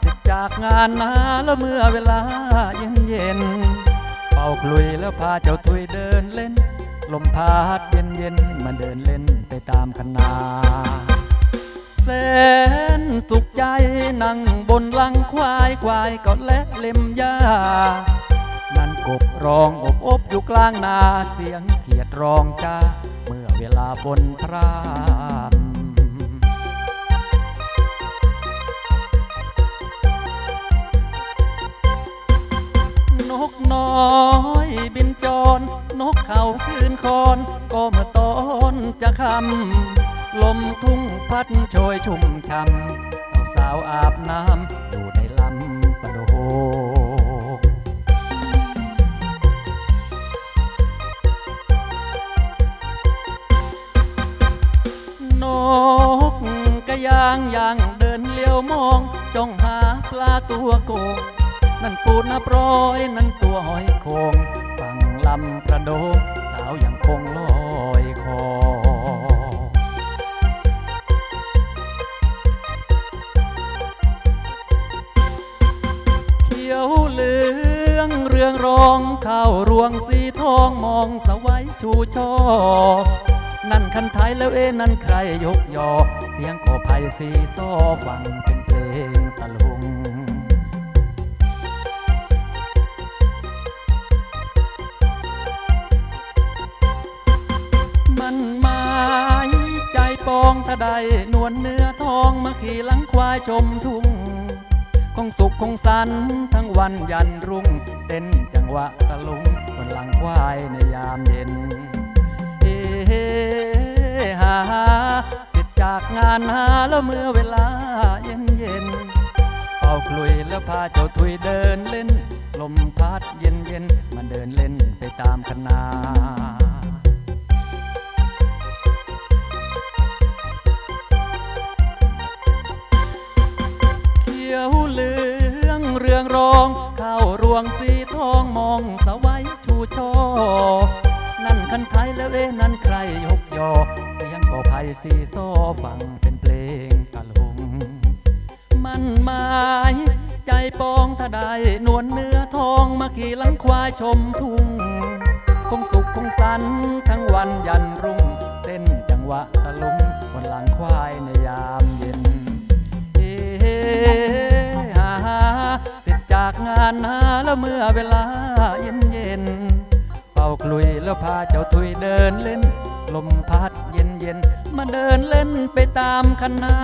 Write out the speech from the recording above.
เสร็จจากงานนาแล้วเมื่อเวลาเย็นเย็นเป่าคลุยแล้วพาเจ้าทุยเดินเล่น ลมพัดเย็นเย็นมาเดินเล่นไปตามคณาแสนสุขใจนั่งบนหลังควายควายก็และเล็มหญ้านั่นกบร้องอบอบอยู่กลางนาเสียงเขียดร้องจ้าเมื่อเวลาบนพรา นกน้อยบินจร นกเขาคืนคอน ก็เมื่อตอนจะคำลมทุ่งพัดโชยชุ่มช่ำสาวอาบน้ำอยู่ในลำปะโดนกกระยางยางเดินเลี้ยวมอง จ้องหาปลาตัวโกง นั่นปูนับร้อยนั่นตัวหอยโคงฟังลำกระโดงสาวยังคงลอยคอเขียวเหลืองเรืองรองเข้ารวงสีทองมองสวัยชูช่อ นั่นคันไทยแล้วเอ๊นั่นใครยกยอ เสียงขอภัยสีซ้อฟังเป็น ปองถ้าได้นวลเนื้อทองมาขี่หลังควายชมทุ่ง คงสุขคงสันทั้งวันยันรุ่ง เต้นจังหวะตะลุงบนหลังควายในยามเย็นเฮ้ฮ้ฮาฮาเสร็จจากงานหาแล้วเมื่อเวลาเย็นเย็นเป่าคลุยแล้วพาเจ้าทุยเดินเล่น ลมพัดเย็นเย็นมาเดินเล่นไปตามคณา วงสีทองมองสวัยชูช่อนั่นคันไทยแล้วเอ๊นั่นใครยกยอ เสียงก็ไผ่สีโซฟังเป็นเพลงตะลุง มันหมายใจปองถ้าได้นวลเนื้อทองมาขี่หลังควายชมทุ่ง คงสุขคงสันทั้งวันยันรุ่ง เต้นจังหวะตะลุงบนหลังควายในยามเย็น แล้วเมื่อเวลาเย็นเย็นเป่าคลุยแล้วพาเจ้าทุยเดินเล่น ลมพัดเย็นเย็นมาเดินเล่นไปตามคณะ